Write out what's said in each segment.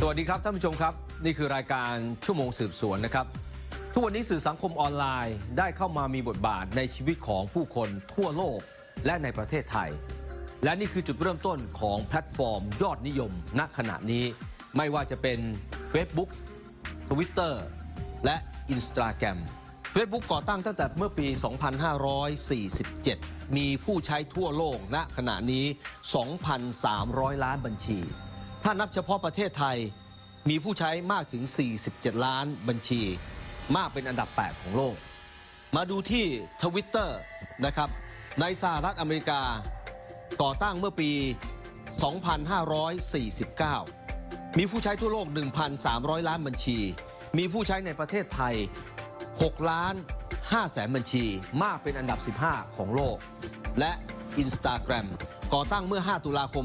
สวัสดีครับท่านผู้ชมครับ นี่คือรายการชั่วโมงสืบสวนนะครับ ทุกวันนี้สื่อสังคมออนไลน์ได้เข้ามามีบทบาทในชีวิตของผู้คนทั่วโลกและในประเทศไทย และนี่คือจุดเริ่มต้นของแพลตฟอร์มยอดนิยมณขณะนี้ ไม่ว่าจะเป็น Facebook Twitter และ Instagram Facebook ก่อตั้งตั้งแต่เมื่อปี 2547 มีผู้ใช้ทั่วโลกณขณะนี้ 2,300 ล้านบัญชี ถ้านับเฉพาะประเทศไทยมีผู้ใช้มากถึง 47 ล้านบัญชี มากเป็นอันดับ 8 ของโลก มาดูที่ทวิตเตอร์นะครับ ในสหรัฐอเมริกา ก่อตั้งเมื่อปี 2549 มีผู้ใช้ทั่วโลก 1,300 ล้านบัญชี มีผู้ใช้ในประเทศไทย 6 ล้าน5แสนบัญชี มากเป็นอันดับ 15 ของโลก และ Instagram ก่อตั้งเมื่อ 5 ตุลาคม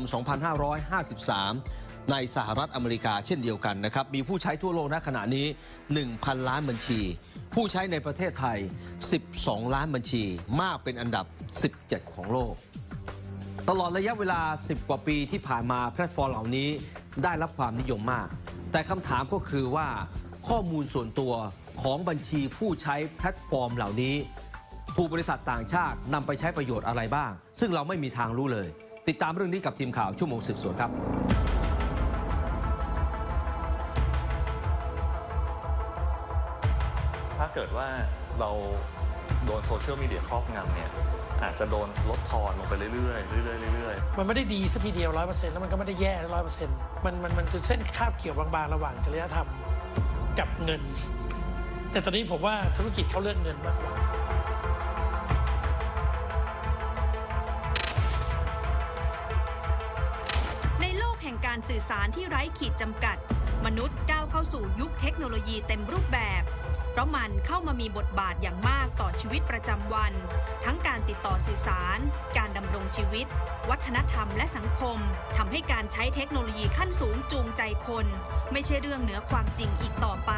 2553 ในสหรัฐอเมริกาเช่นเดียวกันนะครับ มีผู้ใช้ทั่วโลกณขณะนี้ 1,000 ล้านบัญชี ผู้ใช้ในประเทศไทย 12 ล้านบัญชี มากเป็นอันดับ 17 ของโลก ตลอดระยะเวลา 10 กว่าปีที่ผ่านมาแพลตฟอร์มเหล่านี้ได้รับความนิยมมาก แต่คำถามก็คือว่าข้อมูลส่วนตัวของบัญชีผู้ใช้แพลตฟอร์มเหล่านี้ถูกบริษัทต่างชาตินำไปใช้ประโยชน์อะไรบ้าง ซึ่งเราไม่มีทางรู้เลย ติดตามเรื่องนี้กับทีมข่าวชั่วโมงสืบสวนครับ ถ้าเกิดว่าเราโดนโซเชียลมีเดียครอบงำเนี่ย อาจจะโดนลดทอนลงไปเรื่อยๆเรื่อยๆเรื่อยๆมันไม่ได้ดีสัทีเดียวร้อยเปอร์เซ็นต์แล้วมันก็ไม่ได้แย่ร้อยเปอร์เซ็นต์มันมันมันจะเส้นคาบเกี่ยวบางๆ ระหว่างจริยธรรมกับเงิน แต่ตอนนี้ผมว่าธุรกิจเขาเลือกเงินมากกว่าในโลกแห่งการสื่อสารที่ไร้ขีดจำกัด มนุษย์ก้าวเข้าสู่ยุคเทคโนโลยีเต็มรูปแบบ เพราะมันเข้ามามีบทบาทอย่างมากต่อชีวิตประจำวัน ทั้งการติดต่อสื่อสาร การดำรงชีวิต วัฒนธรรมและสังคมทำให้การใช้เทคโนโลยีขั้นสูงจูงใจคน ไม่ใช่เรื่องเหนือความจริงอีกต่อไป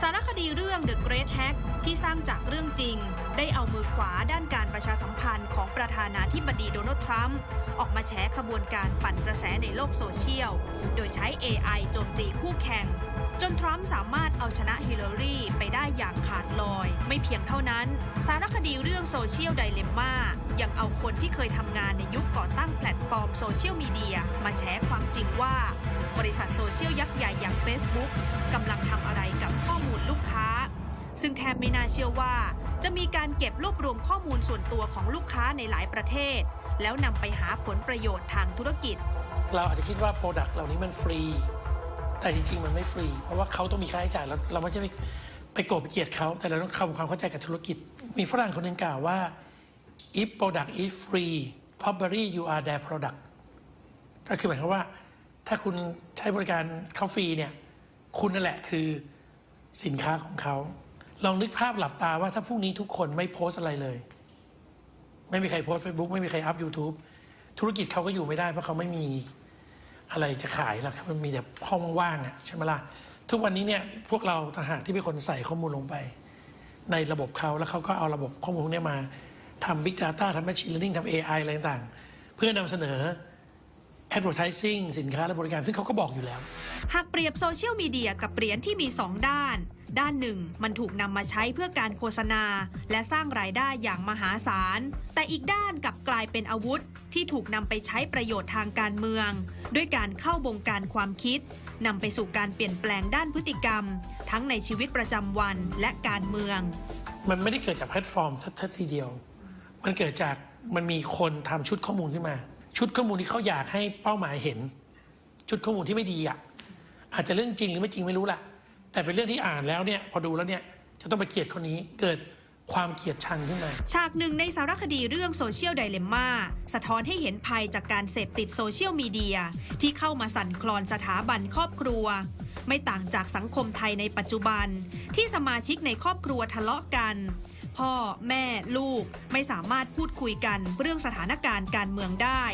สารคดีเรื่อง The Great Hack ที่สร้างจากเรื่องจริง ได้เอามือขวาด้านการประชาสัมพันธ์ของประธานาธิบดีโดนัลด์ทรัมป์ออกมาแฉขบวนการปั่นกระแสในโลกโซเชียล โดยใช้ AI โจมตีคู่แข่ง จนทรัมป์สามารถเอาชนะฮิลลารีไปได้อย่างขาดลอย ไม่เพียงเท่านั้น สารคดีเรื่องโซเชียลไดเลมม่ายังเอาคนที่เคยทำงานในยุคก่อตั้งแพลตฟอร์มโซเชียลมีเดียมาแฉความจริงว่า บริษัทโซเชียลยักษ์ใหญ่อย่าง Facebook กำลังทำอะไรกับข้อมูลลูกค้า ซึ่งแทบไม่น่าเชื่อว่า จะมีการเก็บรวบรวมข้อมูลส่วนตัวของลูกค้าในหลายประเทศ แล้วนำไปหาผลประโยชน์ทางธุรกิจ เราอาจจะคิดว่าโปรดักต์เหล่านี้มันฟรี แต่จริงๆ มันไม่ฟรี เพราะว่าเขาต้องมีค่าใช้จ่ายแล้วเราไม่ใช่ไปไปโกรธไปเกลียดเขาแต่เราต้องทำความเข้าใจกับธุรกิจ มีฝรั่งคนหนึ่งกล่าวว่า if product is free probably you are their product ก็คือหมายความว่า ถ้าคุณใช้บริการเขาฟรีเนี่ยคุณนั่นแหละคือสินค้าของเขา ลองนึกภาพหลับตาว่าถ้าพรุ่งนี้ทุกคนไม่โพสอะไรเลย ไม่มีใครโพสต์ Facebook ไม่มีใครอัพ YouTube ธุรกิจเขาก็อยู่ไม่ได้เพราะเขาไม่มี อะไรจะขายล่ะครับมันมีแต่ห้องว่างๆอะใช่ไหมล่ะทุกวันนี้เนี่ยพวกเราทหารที่เป็นคนใส่ข้อมูลลงไป ในระบบเขาแล้วเขาก็เอาระบบข้อมูลพวกเนี้ยมาทำ Big Data ทำ Machine Learning ทำ AI อะไรต่างๆ เพื่อนำเสนอ Advertising สินค้าและบริการ ซึ่งเขาก็บอกอยู่แล้ว หากเปรียบโซเชียลมีเดียกับเหรียญที่มี 2 ด้าน ด้านหนึ่ง มันถูกนำมาใช้เพื่อการโฆษณา และสร้างรายได้อย่างมหาศาล แต่อีกด้านกลับกลายเป็นอาวุธ ที่ถูกนำไปใช้ประโยชน์ทางการเมือง ด้วยการเข้าบงการความคิดนำไปสู่การเปลี่ยนแปลงด้านพฤติกรรม ทั้งในชีวิตประจำวันและการเมือง มันไม่ได้เกิดจากแพลตฟอร์มสักทีเดียว มันเกิดจากมันมีคนทำชุดข้อมูลขึ้นมา ชุดข้อมูลที่เขาอยากให้เป้าหมายเห็น ชุดข้อมูลที่ไม่ดีอะอาจจะเรื่องจริงหรือไม่จริงไม่รู้ล่ะ แต่เป็นเรื่องที่อ่านแล้วเนี่ยพอดูแล้วเนี่ยจะต้องไปเกลียดคนนี้เกิดความเกลียดชังขึ้นมาฉากหนึ่งในสารคดีเรื่องโซเชียลไดเลมม่าสะท้อนให้เห็นภัยจากการเสพติดโซเชียลมีเดีย ที่เข้ามาสั่นคลอนสถาบันครอบครัว ไม่ต่างจากสังคมไทยในปัจจุบัน ที่สมาชิกในครอบครัวทะเลาะกัน พ่อ แม่ ลูกไม่สามารถพูดคุยกันเรื่องสถานการณ์การเมืองได้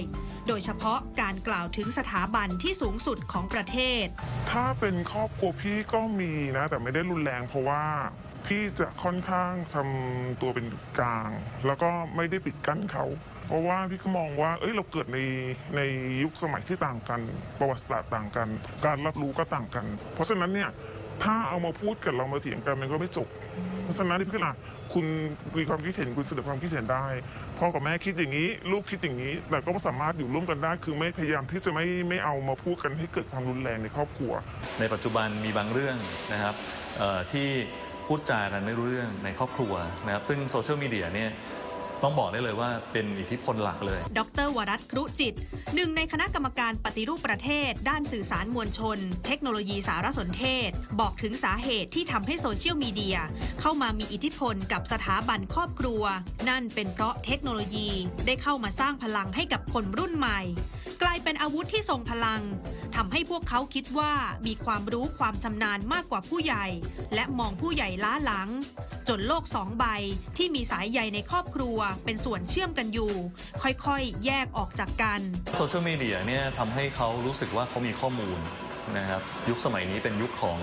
โดยเฉพาะการกล่าวถึงสถาบันที่สูงสุดของประเทศ ถ้าเป็นครอบครัวพี่ก็มีนะ แต่ไม่ได้รุนแรงเพราะว่าพี่จะค่อนข้างทำตัวเป็นกลาง แล้วก็ไม่ได้ปิดกั้นเขา เพราะว่าพี่ก็มองว่า เอ้ยเราเกิดในในยุคสมัยที่ต่างกัน ประวัติศาสตร์ต่างกัน การรับรู้ก็ต่างกัน เพราะฉะนั้นเนี่ย ถ้าเอามาพูดกันเรามาเถียงกันมันก็ไม่จบ เพราะฉะนั้นที่พี่ก็อะคุณมีความคิดเห็นคุณเสนอความคิดเห็นได้พ่อกับแม่คิดอย่างนี้ ลูกคิดอย่างนี้ แต่ก็สามารถอยู่ร่วมกันได้ คือไม่พยายามที่จะไม่ไม่เอามาพูดกันให้เกิดความรุนแรงในครอบครัว ในปัจจุบันมีบางเรื่องนะครับที่พูดจากันไม่รู้เรื่องในครอบครัวนะครับซึ่งโซเชียลมีเดียเนี่ย ต้องบอกได้เลยว่าเป็นอิทธิพลหลักเลย ดรวรัตน์ครุจิต หนึ่งในคณะกรรมการปฏิรูปประเทศ ด้านสื่อสารมวลชน เทคโนโลยีสารสนเทศ บอกถึงสาเหตุที่ทำให้โซเชียลมีเดีย เข้ามามีอิทธิพลกับสถาบันครอบครัว นั่นเป็นเพราะเทคโนโลยีได้เข้ามาสร้างพลังให้กับคนรุ่นใหม่ กลายเป็นอาวุธที่ทรงพลังทำให้พวกเขาคิดว่ามีความรู้ความชำนาญมากกว่าผู้ใหญ่ และมองผู้ใหญ่ล้าหลัง จนโลกสองใบที่มีสายใยในครอบครัวเป็นส่วนเชื่อมกันอยู่ ค่อยๆ แยกออกจากกันโซเชียลมีเดียเนี่ยทำให้เขารู้สึกว่าเขามีข้อมูลนะครับยุคสมัยนี้เป็นยุคของ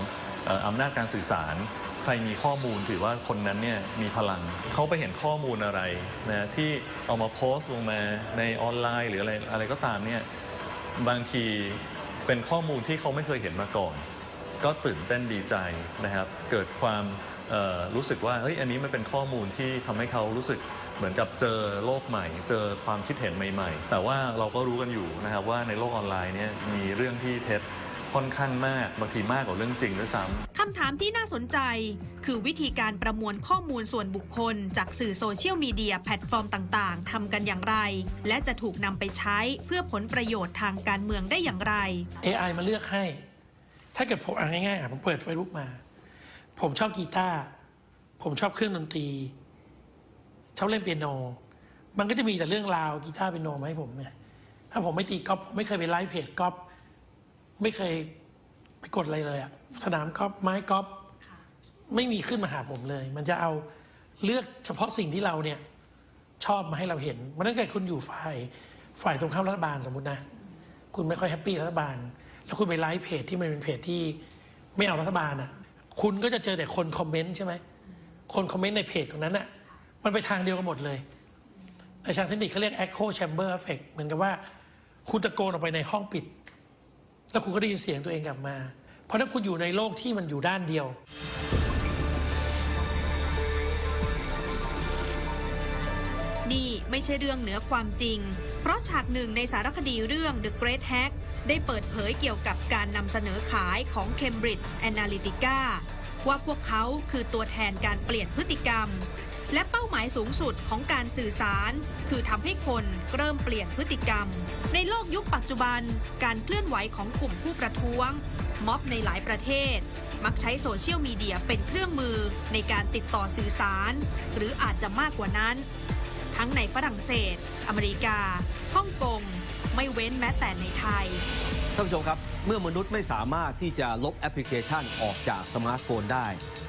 อำนาจการสื่อสาร ใครมีข้อมูลถือว่าคนนั้นเนี่ยมีพลัง เขาไปเห็นข้อมูลอะไรนะที่เอามาโพสต์ลงมาในออนไลน์ หรืออะไรอะไรก็ตามเนี่ยบางทีเป็นข้อมูลที่เขาไม่เคยเห็นมาก่อน ก็ตื่นเต้นดีใจนะครับ เกิดความรู้สึกว่าเฮ้ยอันนี้มันเป็นข้อมูลที่ทำให้เขารู้สึกเหมือนกับเจอโลกใหม่ เจอความคิดเห็นใหม่ ๆ แต่ว่าเราก็รู้กันอยู่นะครับว่าในโลกออนไลน์เนี่ยมีเรื่องที่เท็จ ค่อนข้างมากบางทีมากกว่าเรื่องจริงด้วยซ้ำคำถามที่น่าสนใจ คือวิธีการประมวลข้อมูลส่วนบุคคล จากสื่อโซเชียลมีเดียแพลตฟอร์มต่างๆทำกันอย่างไร และจะถูกนำไปใช้เพื่อผลประโยชน์ทางการเมืองได้อย่างไร AI มาเลือกให้ ถ้าเกิดผมอ่านง่ายๆอะผมเปิด Facebook มา ผมชอบกีตาร์ผมชอบเครื่องดนตรี ชอบเล่นเปียโน มันก็จะมีแต่เรื่องราวกีตาร์เปียโนมาให้ผมเนี่ยถ้าผมไม่ตีกอล์ฟผมไม่เคยไปไลฟ์เพจกอล์ฟ ไม่เคยไปกดอะไรเลยอะสนามกอล์ฟไม้กอล์ฟไม่มีขึ้นมาหาผมเลย มันจะเอาเลือกเฉพาะสิ่งที่เราเนี่ย ชอบมาให้เราเห็นมันตั้งแต่คุณอยู่ฝ่ายฝ่ายตรงข้ามรัฐบาลสมมตินะ คุณไม่ค่อยแฮปปี้รัฐบาล แล้วคุณไปไลฟ์เพจที่มันเป็นเพจที่ไม่เอารัฐบาลอะคุณก็จะเจอแต่คนคอมเมนต์ใช่ไหมคนคอมเมนต์ในเพจตรงนั้นอะมันไปทางเดียวกันหมดเลยในทางเทคนิคเขาเรียก echo chamber effect เหมือนกับว่า คุณตะโกนออกไปในห้องปิด แล้วคุณก็ได้ยินเสียงตัวเองกลับมา เพราะนั้นคุณอยู่ในโลกที่มันอยู่ด้านเดียว นี่ไม่ใช่เรื่องเหนือความจริง เพราะฉากหนึ่งในสารคดีเรื่อง The Great Hack ได้เปิดเผยเกี่ยวกับการนำเสนอขายของ Cambridge Analytica ว่าพวกเขาคือตัวแทนการเปลี่ยนพฤติกรรม และเป้าหมายสูงสุดของการสื่อสาร คือทำให้คนเริ่มเปลี่ยนพฤติกรรม ในโลกยุคปัจจุบัน การเคลื่อนไหวของกลุ่มผู้ประท้วง ม็อบในหลายประเทศ มักใช้โซเชียลมีเดียเป็นเครื่องมือในการติดต่อสื่อสาร หรืออาจจะมากกว่านั้น ทั้งในฝรั่งเศส อเมริกาฮ่องกงไม่เว้นแม้แต่ในไทยท่านผู้ชมครับ เมื่อมนุษย์ไม่สามารถที่จะลบแอปพลิเคชันออกจากสมาร์ทโฟนได้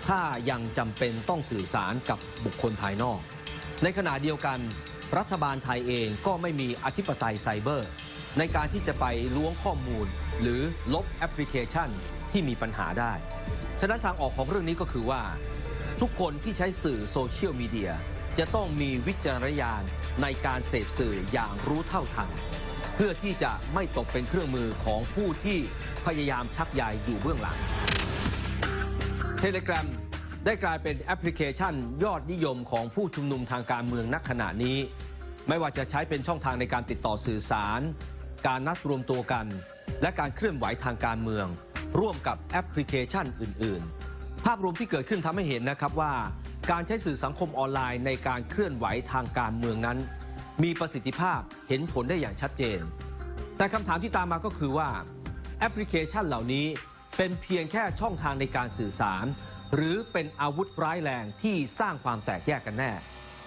ถ้ายังจำเป็นต้องสื่อสารกับบุคคลภายนอก ในขณะเดียวกัน รัฐบาลไทยเองก็ไม่มีอธิปไตยไซเบอร์ ในการที่จะไปล้วงข้อมูล หรือลบแอปพลิเคชันที่มีปัญหาได้ ฉะนั้นทางออกของเรื่องนี้ก็คือว่า ทุกคนที่ใช้สื่อโซเชียลมีเดียจะต้องมีวิจารณญาณในการเสพสื่ออย่างรู้เท่าทัน เพื่อที่จะไม่ตกเป็นเครื่องมือของผู้ที่พยายามชักใยอยู่เบื้องหลัง Telegram ได้กลายเป็นแอปพลิเคชัน ยอดนิยมของผู้ชุมนุมทางการเมืองณขณะนี้ ไม่ว่าจะใช้เป็นช่องทางในการติดต่อสื่อสาร การนัดรวมตัวกัน และการเคลื่อนไหวทางการเมือง ร่วมกับแอปพลิเคชันอื่น ๆ ภาพรวมที่เกิดขึ้นทำให้เห็นนะครับว่า การใช้สื่อสังคมออนไลน์ในการเคลื่อนไหวทางการเมืองนั้น มีประสิทธิภาพเห็นผลได้อย่างชัดเจน แต่คำถามที่ตามมาก็คือว่าแอปพลิเคชันเหล่านี้ เป็นเพียงแค่ช่องทางในการสื่อสาร หรือเป็นอาวุธร้ายแรงที่สร้างความแตกแยกกันแน่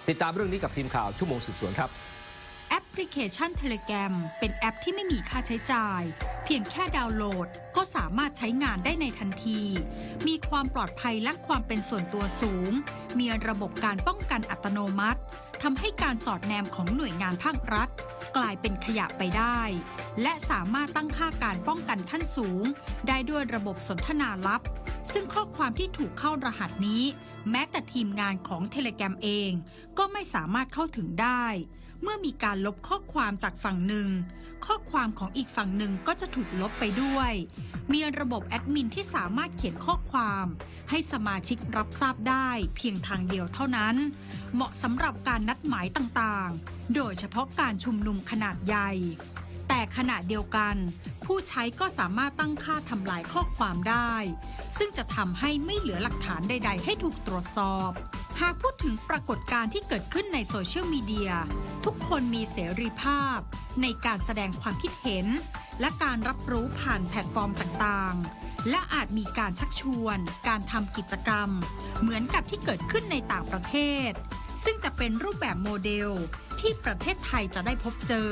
ติดตามเรื่องนี้กับทีมข่าวชั่วโมงสืบสวนครับแอปพลิเคชัน Telegram เป็นแอปที่ไม่มีค่าใช้จ่าย เพียงแค่ดาวน์โหลดก็สามารถใช้งานได้ในทันที มีความปลอดภัยและความเป็นส่วนตัวสูง มีระบบการป้องกันอัตโนมัติทำให้การสอดแนมของหน่วยงานภาครัฐ กลายเป็นขยะไปได้ และสามารถตั้งค่าการป้องกันขั้นสูง ได้ด้วยระบบสนทนาลับ ซึ่งข้อความที่ถูกเข้ารหัสนี้ แม้แต่ทีมงานของ Telegram เอง ก็ไม่สามารถเข้าถึงได้ เมื่อมีการลบข้อความจากฝั่งหนึ่ง ข้อความของอีกฝั่งหนึ่งก็จะถูกลบไปด้วย มีระบบแอดมินที่สามารถเขียนข้อความ ให้สมาชิกรับทราบได้เพียงทางเดียวเท่านั้น เหมาะสำหรับการนัดหมายต่างๆ โดยเฉพาะการชุมนุมขนาดใหญ่ แต่ขณะเดียวกัน ผู้ใช้ก็สามารถตั้งค่าทำลายข้อความได้ ซึ่งจะทำให้ไม่เหลือหลักฐานใด ๆ ให้ถูกตรวจสอบ หากพูดถึงปรากฏการณ์ที่เกิดขึ้นในโซเชียลมีเดีย ทุกคนมีเสรีภาพ ในการแสดงความคิดเห็น และการรับรู้ผ่านแพลตฟอร์มต่างๆ และอาจมีการชักชวน การทำกิจกรรม เหมือนกับที่เกิดขึ้นในต่างประเทศ ซึ่งจะเป็นรูปแบบโมเดลที่ประเทศไทยจะได้พบเจอ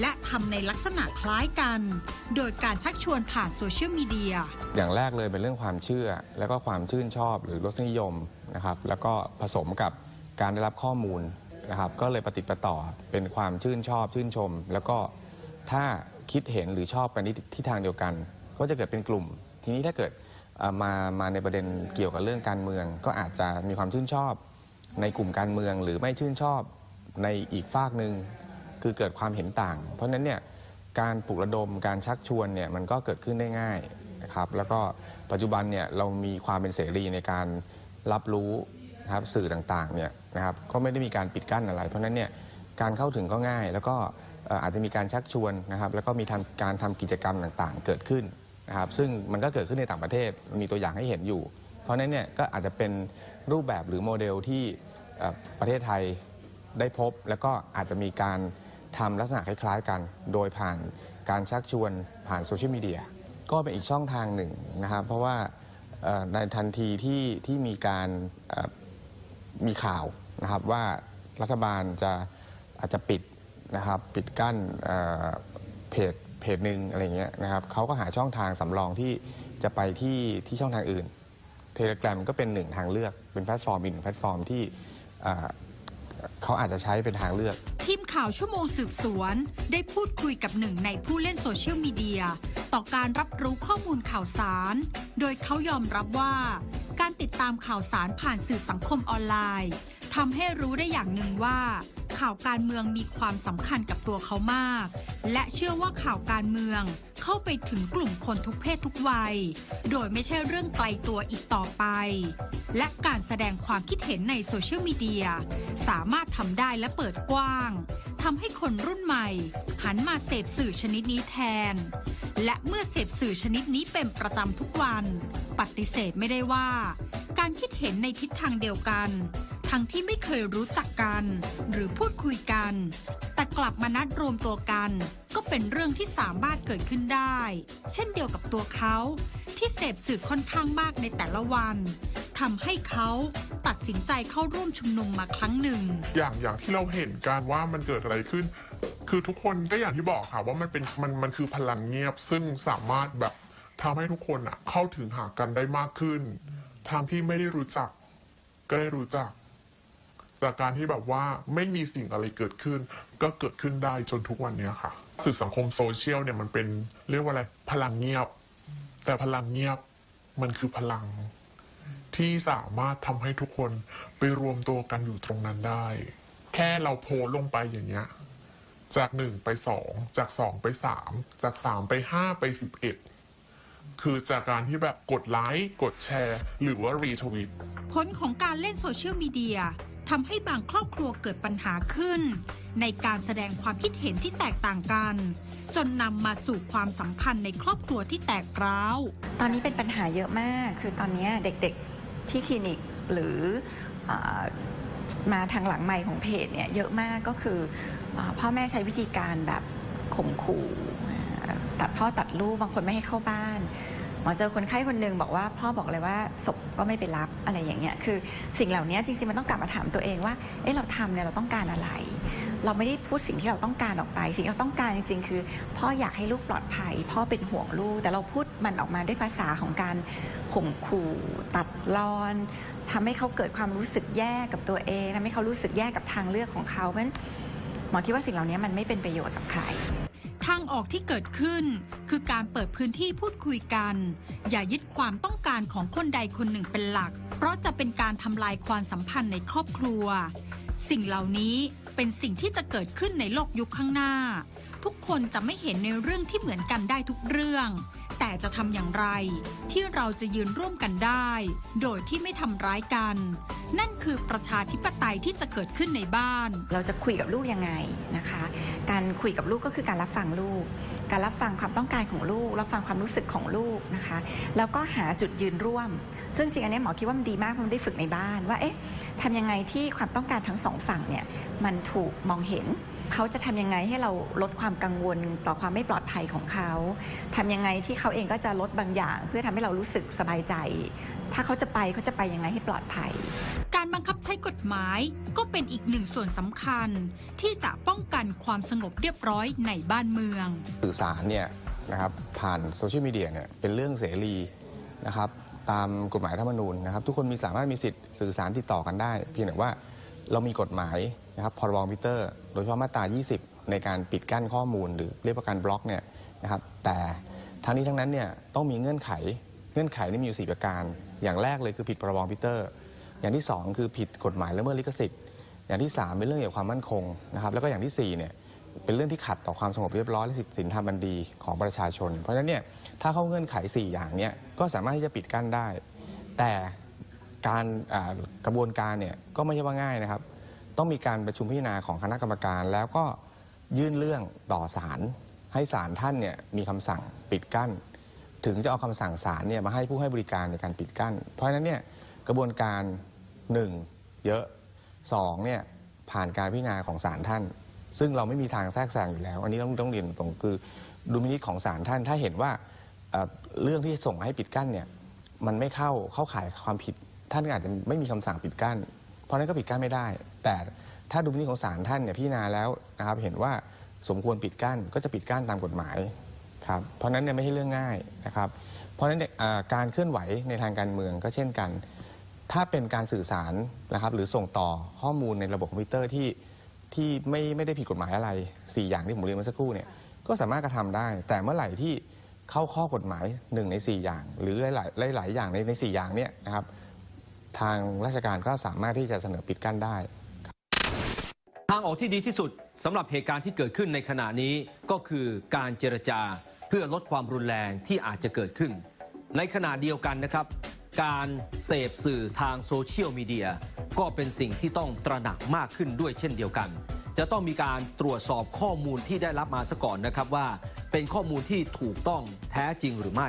และทำในลักษณะคล้ายกัน โดยการชักชวนผ่านโซเชียลมีเดีย อย่างแรกเลยเป็นเรื่องความเชื่อ แล้วก็ความชื่นชอบหรือรสนิยมนะครับ แล้วก็ผสมกับการได้รับข้อมูลนะครับ ก็เลยปฏิปต่อเป็นความชื่นชอบชื่นชม แล้วก็ถ้าคิดเห็นหรือชอบกันที่ทางเดียวกัน ก็จะเกิดเป็นกลุ่ม ทีนี้ถ้าเกิดเอ่อมามาในประเด็นเกี่ยวกับเรื่องการเมือง ก็อาจจะมีความชื่นชอบ ในกลุ่มการเมืองหรือไม่ชื่นชอบในอีกฝากหนึ่งคือเกิดความเห็นต่าง เพราะฉะนั้นเนี่ยการปลุกระดมการชักชวนเนี่ยมันก็เกิดขึ้นได้ง่ายนะครับแล้วก็ปัจจุบันเนี่ยเรามีความเป็นเสรีในการรับรู้นะครับสื่อต่างๆเนี่ยนะครับก็ไม่ได้มีการปิดกั้นอะไร เพราะฉะนั้นเนี่ยการเข้าถึงก็ง่าย แล้วก็อาจจะมีการชักชวนนะครับแล้วก็มีทำการทำกิจกรรมต่างๆ เกิดขึ้นนะครับซึ่งมันก็เกิดขึ้นในต่างประเทศมีตัวอย่างให้เห็นอยู่ เพราะนั้นเนี่ยก็อาจจะเป็น รูปแบบหรือโมเดลที่ประเทศไทยได้พบ แล้วก็อาจจะมีการทำลักษณะคล้ายๆกัน โดยผ่านการชักชวนผ่านโซเชียลมีเดียก็เป็นอีกช่องทางหนึ่งนะครับ เพราะว่าในทันทีที่ที่มีการมีข่าวนะครับว่ารัฐบาลจะอาจจะปิดนะครับปิดกั้นเเพจเพจหนึ่งอะไรเงี้ยนะครับเขาก็หาช่องทางสำรองที่จะไปที่ที่ช่องทางอื่น เทเล gram ก็เป็นหนึ่งทางเลือก เป็นแพลตฟอร์มอีกหนึ่งแพลตฟอร์มที่เขาอาจจะใช้เป็นทางเลือก ทีมข่าวชั่วโมงสืบสวน ได้พูดคุยกับหนึ่งในผู้เล่นโซเชียลมีเดียต่อการรับรู้ข้อมูลข่าวสาร โดยเขายอมรับว่าการติดตามข่าวสารผ่านสื่อสังคมออนไลน์ทำให้รู้ได้อย่างหนึ่งว่า ข่าวการเมืองมีความสำคัญกับตัวเขามาก และเชื่อว่าข่าวการเมืองเข้าไปถึงกลุ่มคนทุกเพศทุกวัย โดยไม่ใช่เรื่องไกลตัวอีกต่อไป และการแสดงความคิดเห็นในโซเชียลมีเดียสามารถทำได้และเปิดกว้างทำให้คนรุ่นใหม่ หันมาเสพสื่อชนิดนี้แทน และเมื่อเสพสื่อชนิดนี้เป็นประจำทุกวัน ปฏิเสธไม่ได้ว่า การคิดเห็นในทิศทางเดียวกัน ทั้งที่ไม่เคยรู้จักกัน หรือพูดคุยกัน แต่กลับมานัดรวมตัวกัน ก็เป็นเรื่องที่สามารถเกิดขึ้นได้ เช่นเดียวกับตัวเขา ที่เสพสื่อค่อนข้างมากในแต่ละวันทำให้เขาตัดสินใจเข้าร่วมชุมนุมมาครั้งหนึ่ง อย่างอย่างที่เราเห็นการว่ามันเกิดอะไรขึ้น คือทุกคนก็อย่างที่บอกค่ะว่ามันเป็นมันมันคือพลังเงียบ ซึ่งสามารถแบบทำให้ทุกคนอะเข้าถึงหากันได้มากขึ้นทางที่ไม่ได้รู้จัก ก็ได้รู้จัก จากการที่แบบว่าไม่มีสิ่งอะไรเกิดขึ้น ก็เกิดขึ้นได้จนทุกวันเนี้ยค่ะสื่อสังคมโซเชียลเนี่ยมันเป็นเรียกว่าอะไรพลังเงียบ แต่พลังเงียบมันคือพลัง ที่สามารถทำให้ทุกคนไปรวมตัวกันอยู่ตรงนั้นได้ แค่เราโพสต์ลงไปอย่างเงี้ย จากหนึ่งไปสองจากสองไปสามจากสามไปห้าไปสิบเอ็ดคือจากการที่แบบกดไลค์กดแชร์ หรือว่ารีทวิตผลของการเล่นโซเชียลมีเดีย ทำให้บางครอบครัวเกิดปัญหาขึ้น ในการแสดงความคิดเห็นที่แตกต่างกัน จนนำมาสู่ความสัมพันธ์ในครอบครัวที่แตกร้าว ตอนนี้เป็นปัญหาเยอะมาก คือตอนนี้เด็กๆที่คลินิกหรืออมาทางหลังใหม่ของเพจเนี่ยเยอะมากก็คืออพ่อแม่ใช้วิธีการแบบข่มขู่ตัดพ่อตัดลูกบางคนไม่ให้เข้าบ้าน หมอเจอคนไข้คนหนึ่งบอกว่าพ่อบอกเลยว่าศพก็ไม่ไปรับอะไรอย่างเงี้ยคือสิ่งเหล่านี้จริงๆมันต้องกลับมาถามตัวเองว่าเอ๊ะเราทำเนี่ยเราต้องการอะไร เราไม่ได้พูดสิ่งที่เราต้องการออกไป สิ่งที่เราต้องการจริงๆ คือ พ่ออยากให้ลูกปลอดภัย พ่อเป็นห่วงลูก แต่เราพูดมันออกมาด้วยภาษาของการข่มขู่ตัดรอนทำให้เขาเกิดความรู้สึกแย่กับตัวเองทำให้เขารู้สึกแย่กับทางเลือกของเขาเพราะฉะนั้นหมอคิดว่าสิ่งเหล่านี้มันไม่เป็นประโยชน์กับใคร ทางออกที่เกิดขึ้น คือการเปิดพื้นที่พูดคุยกัน อย่ายึดความต้องการของคนใดคนหนึ่งเป็นหลัก เพราะจะเป็นการทำลายความสัมพันธ์ในครอบครัว สิ่งเหล่านี้เป็นสิ่งที่จะเกิดขึ้นในโลกยุคข้างหน้า ทุกคนจะไม่เห็นในเรื่องที่เหมือนกันได้ทุกเรื่อง แต่จะทำอย่างไร ที่เราจะยืนร่วมกันได้ โดยที่ไม่ทำร้ายกัน นั่นคือประชาธิปไตยที่จะเกิดขึ้นในบ้าน เราจะคุยกับลูกยังไงนะคะ การคุยกับลูกก็คือการรับฟังลูก การรับฟังความต้องการของลูก รับฟังความรู้สึกของลูกนะคะ แล้วก็หาจุดยืนร่วม ซึ่งจริงอันนี้หมอคิดว่ามันดีมากเพราะมันได้ฝึกในบ้านว่าเอ๊ะทำยังไงที่ความต้องการทั้งสองฝั่งเนี่ยมันถูกมองเห็น เขาจะทำยังไงให้เราลดความกังวลต่อความไม่ปลอดภัยของเขาทำยังไงที่เขาเองก็จะลดบางอย่าง เพื่อทำให้เรารู้สึกสบายใจ ถ้าเขาจะไปเขาจะไปยังไงให้ปลอดภัย การบังคับใช้กฎหมายก็เป็นอีกหนึ่งส่วนสำคัญ ที่จะป้องกันความสงบเรียบร้อยในบ้านเมือง สื่อสารเนี่ยนะครับผ่านโซเชียลมีเดียเนี่ยเป็นเรื่องเสรีนะครับตามกฎหมายรัฐธรรมนูญนะครับทุกคนมีสามารถมีสิทธิ์สื่อสารติดต่อกันได้ เพียงแต่ว่าเรามีกฎหมาย นะครับพรบคอมพิเตอร์ โดยเฉพาะมาตรา 20 ในการปิดกั้นข้อมูล หรือเรียกว่าการบล็อกเนี่ยนะครับแต่ทั้งนี้ทั้งนั้นเนี่ยต้องมีเงื่อนไข เงื่อนไขนี่มีอยู่ 4 ประการ อย่างแรกเลยคือผิดพรบคอมพิเตอร์ อย่างที่ 2 คือผิดกฎหมายละเมิดลิขสิทธิ์ อย่างที่ 3 เป็นเรื่องเกี่ยวกับความมั่นคงนะครับแล้วก็อย่างทีสี่4เนี่ยเป็นเรื่องที่ขัดต่อความสงบเรียบร้อยและสิทธิสินธรรมอันดีของประชาชน เพราะฉะนั้นเนี่ยถ้าเข้าเงื่อนไข 4 อย่างเนี่ยก็สามารถที่จะปิดกั้นได้ แต่การกระบวนการเนี่ยก็ไม่ใช่ว่าง่ายนะครับ ต้องมีการประชุมพิจารณาของคณะกรรมการ แล้วก็ยื่นเรื่องต่อศาลให้ศาลท่านเนี่ยมีคำสั่งปิดกั้น ถึงจะเอาคำสั่งศาลเนี่ยมาให้ผู้ให้บริการในการปิดกั้น เพราะฉะนั้นเนี่ยกระบวนการ1เยอะ2เนี่ยผ่านการพิจารณาของศาลท่าน ซึ่งเราไม่มีทางแทรกแซงอยู่แล้ว อันนี้ต้องต้องเรียนตรงคือดุลพินิจของศาลท่านถ้าเห็นว่าเอ่อเรื่องที่ส่งมาให้ปิดกั้นเนี่ยมันไม่เข้าเข้าข่ายความผิด ท่านก็อาจจะไม่มีคำสั่งปิดกั้น เพราะนั้นก็ปิดกั้นไม่ได้ แต่ถ้าดุลพินิจของศาลท่านเนี่ยพิจารณาแล้วนะครับ เห็นว่าสมควรปิดกั้นก็จะปิดกั้นตามกฎหมายครับเพราะนั้นเนี่ยไม่ใช่เรื่องง่ายนะครับ เพราะนั้นการเคลื่อนไหวในทางการเมืองก็เช่นกัน ถ้าเป็นการสื่อสารนะครับหรือส่งต่อข้อมูลในระบบคอมพิวเตอร์ที่ที่ไม่ไม่ได้ผิดกฎหมายอะไร 4 อย่างที่ผมเรียนเมื่อสักครู่เนี่ยก็สามารถกระทำได้ แต่เมื่อไหร่ที่เข้าข้อกฎหมาย1ใน 4 อย่าง หรือหลายหลายอย่างในใน4อย่างเนี่ยนะครับ ทางราชการก็สามารถที่จะเสนอปิดกั้นได้ ทางออกที่ดีที่สุดสำหรับเหตุการณ์ที่เกิดขึ้นในขณะนี้ก็คือการเจรจาเพื่อลดความรุนแรงที่อาจจะเกิดขึ้น ในขณะเดียวกันนะครับ การเสพสื่อทางโซเชียลมีเดียก็เป็นสิ่งที่ต้องตระหนักมากขึ้นด้วยเช่นเดียวกัน จะต้องมีการตรวจสอบข้อมูลที่ได้รับมาซะก่อนนะครับว่า เป็นข้อมูลที่ถูกต้องแท้จริงหรือไม่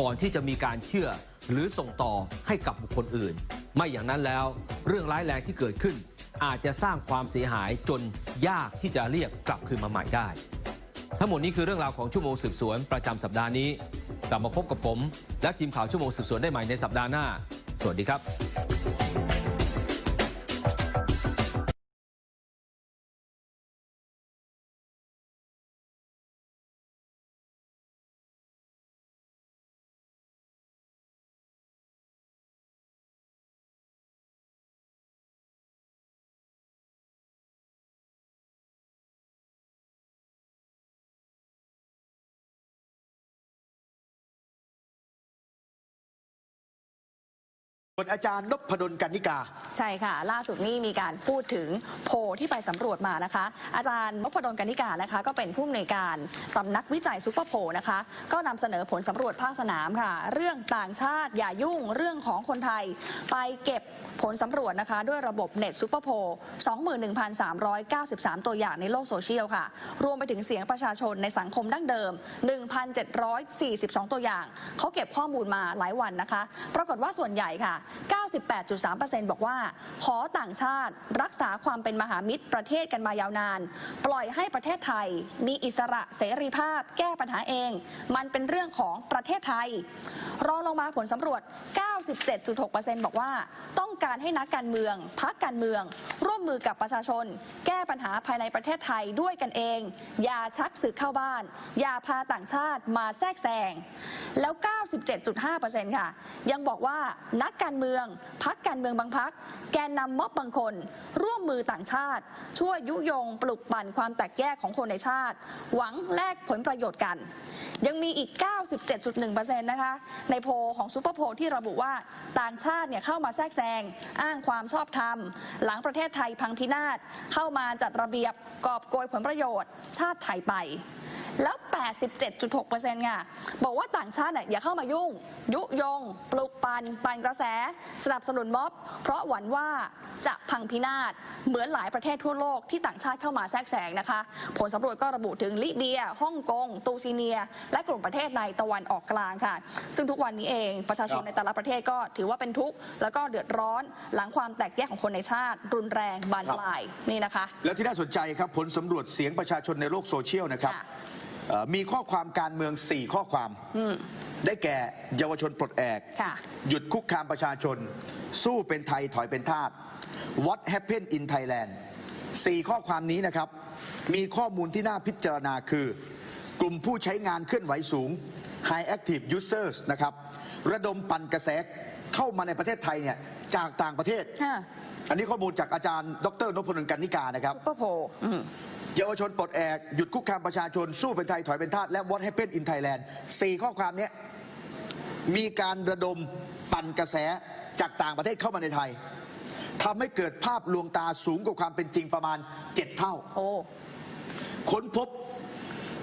ก่อนที่จะมีการเชื่อหรือส่งต่อให้กับบุคคลอื่น ไม่อย่างนั้นแล้ว เรื่องร้ายแรงที่เกิดขึ้น อาจจะสร้างความเสียหายจนยากที่จะเรียกกลับคืนมาใหม่ได้ ทั้งหมดนี้คือเรื่องราวของชั่วโมงสืบสวนประจำสัปดาห์นี้กลับมาพบกับผม และทีมข่าวชั่วโมงสืบสวนได้ใหม่ในสัปดาห์หน้า สวัสดีครับ อาจารย์นพดลกันนิกา ใช่ค่ะ ล่าสุดนี้มีการพูดถึงโพที่ไปสำรวจมานะคะ อาจารย์นพดลกันนิกานะคะ ก็เป็นผู้อำนวยการสำนักวิจัยซูเปอร์โพนะคะ ก็นำเสนอผลสำรวจภาคสนามค่ะ เรื่องต่างชาติอย่ายุ่งเรื่องของคนไทย ไปเก็บผลสำรวจนะคะ ด้วยระบบเน็ตซูเปอร์โพ21,393 ตัวอย่างในโลกโซเชียลค่ะ รวมไปถึงเสียงประชาชนในสังคมดั้งเดิม 1,742 ตัวอย่างเขาเก็บข้อมูลมาหลายวันนะคะ ปรากฏว่าส่วนใหญ่ค่ะ98.3%บอกว่า ขอต่างชาติรักษาความเป็นมหามิตรประเทศกันมายาวนาน ปล่อยให้ประเทศไทย มีอิสระเสรีภาพ แก้ปัญหาเอง มันเป็นเรื่องของประเทศไทย รองลงมาผลสำรวจ 97.6%บอกว่าต้องการให้นักการเมืองพักการเมือง ร่วมมือกับประชาชน แก้ปัญหาภายในประเทศไทยด้วยกันเอง อย่าชักศึกเข้าบ้าน อย่าพาต่างชาติมาแทรกแซงแล้ว 97.5%ค่ะ ยังบอกว่านักการเมือง พักการเมืองบางพัก แกนนำม็อบบางคน ร่วมมือต่างชาติ ช่วยยุยงปลุกปั่นความแตกแยกของคนในชาติ หวังแลกผลประโยชน์กัน ยังมีอีก 97.1%นะคะในโพลของซูเปอร์โพลที่ระบุว่าต่างชาติเนี่ยเข้ามาแทรกแซงอ้างความชอบธรรม หลังประเทศไทยพังพินาศเข้ามาจัดระเบียบกอบโกยผลประโยชน์ ชาติไทยไป แล้ว 87.6%ค่ะบอกว่าต่างชาติเนี่ยอย่าเข้ามายุ่ง ยุยง ปลุกปันปันกระแส สนับสนุนม็อบ เพราะหวั่นว่าจะพังพินาศเหมือนหลายประเทศทั่วโลกที่ต่างชาติเข้ามาแทรกแซงนะคะ ผลสำรวจก็ระบุถึงลิเบียฮ่องกงตูซิเนีย และกลุ่มประเทศในตะวันออกกลางค่ะ ซึ่งทุกวันนี้เองประชาชนครับในแต่ละประเทศก็ถือว่าเป็นทุกข์แล้วก็เดือดร้อนหลังความแตกแยกของคนในชาติ รุนแรงบานปลายนี่นะคะ แล้วที่น่าสนใจครับผลสำรวจเสียงประชาชนในโลกโซเชียลนะครับค่ะ เอ่อมีข้อความการเมือง 4 ข้อความ ได้แก่เยาวชนปลดแอก ค่ะ หยุดคุกคามประชาชน สู้เป็นไทยถอยเป็นทาส What happened in Thailand สี่ข้อความนี้นะครับ มีข้อมูลที่น่าพิจารณาคือ กลุ่มผู้ใช้งานเคลื่อนไหวสูง High Active Users นะครับ ระดมปั่นกระแสเข้ามาในประเทศไทยเนี่ยจากต่างประเทศ ค่ะอันนี้ข้อมูลจากอาจารย์ ดรนพดลกันนิกานะครับ ซุปเปอร์โพลอืม เยาวชนปลดแอกหยุดคุกคามประชาชนสู้เป็นไทยถอยเป็นทาสและ What happened in Thailand สี่ข้อความเนี้ยมีการระดมปั่นกระแสจากต่างประเทศเข้ามาในไทยทำให้เกิดภาพลวงตาสูงกว่าความเป็นจริงประมาณ7เท่าโอ้ค้นพบ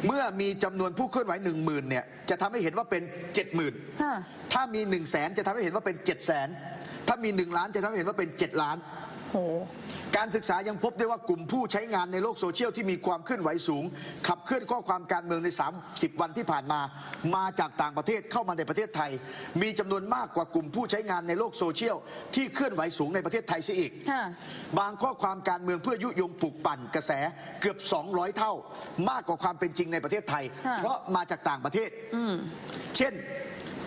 เมื่อมีจำนวนผู้เคลื่อนไหว1 0,000เนี่ยจะทำให้เห็นว่าเป็น70,000ค่ะถ้ามี1 0 0 0 0แสนจะทำให้เห็นว่าเป็น7 0 0 0 0 0ถ้ามี1ล้านจะทำให้เห็นว่าเป็น7ล้านโห การศึกษายังพบได้ว่ากลุ่มผู้ใช้งานในโลกโซเชียลที่มีความเคลื่อนไหวสูง ขับเคลื่อนข้อความการเมืองใน 30 วันที่ผ่านมา มาจากต่างประเทศเข้ามาในประเทศไทย มีจำนวนมากกว่ากลุ่มผู้ใช้งานในโลกโซเชียลที่เคลื่อนไหวสูงในประเทศไทยเสียอีกค่ะบางข้อความการเมืองเพื่อยุยงปลุกปั่นกระแสเกือบ 200 เท่า มากกว่าความเป็นจริงในประเทศไทยค่ะเพราะมาจากต่างประเทศเช่น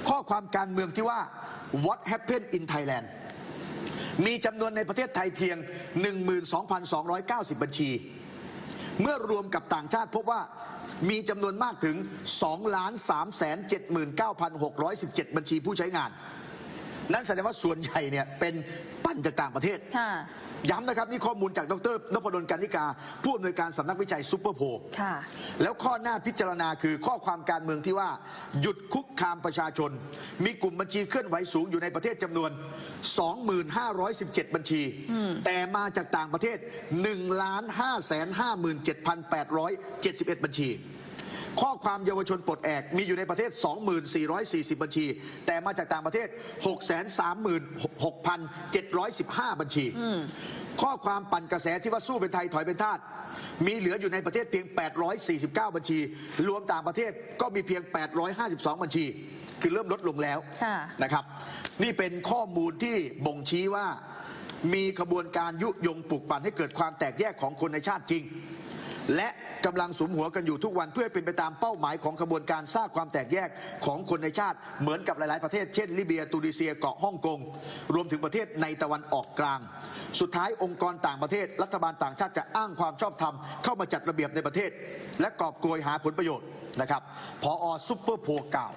ข้อความการเมืองที่ว่า what happened in Thailand มีจำนวนในประเทศไทยเพียง 12,290 บัญชี เมื่อรวมกับต่างชาติพบว่ามีจำนวนมากถึง 2,379,617 บัญชีผู้ใช้งาน นั่นแสดงว่าส่วนใหญ่เนี่ยเป็นปั้นจากต่างประเทศ ย้ำนะครับนี่ข้อมูลจากดรนพดลการนิกา ผู้อำนวยการสำนักวิจัยซูเปอร์โพลค่ะ แล้วข้อหน้าพิจารณาคือข้อความการเมืองที่ว่า หยุดคุกคามประชาชน มีกลุ่มบัญชีเคลื่อนไหวสูงอยู่ในประเทศจำนวน 2517 บัญชี แต่มาจากต่างประเทศ 1 5 5 7 8 7 1 บัญชี ข้อความเยาวชนปลดแอกมีอยู่ในประเทศ 2440 บัญชี แต่มาจากต่างประเทศ 636,715 บัญชี ข้อความปั่นกระแสที่ว่าสู้เป็นไทยถอยเป็นทาสมีเหลืออยู่ในประเทศเพียง 849 บัญชี รวมต่างประเทศก็มีเพียง 852 บัญชี คือเริ่มลดลงแล้วค่ะนะครับ นี่เป็นข้อมูลที่บ่งชี้ว่ามีขบวนการยุยงปลุกปั่นให้เกิดความแตกแยกของคนในชาติจริง และ กำลังสมหัวกันอยู่ทุกวันเพื่อเป็นไปตามเป้าหมายของขบวนการสร้างความแตกแยกของคนในชาติ เหมือนกับหลาย ๆ ประเทศเช่นลิเบียตูนิเซียเกาะฮ่องกง รวมถึงประเทศในตะวันออกกลาง สุดท้ายองค์กรต่างประเทศ รัฐบาลต่างชาติจะอ้างความชอบธรรมเข้ามาจัดระเบียบในประเทศ และกอบโกยหาผลประโยชน์นะครับพอซุปเปอร์โพกล่าว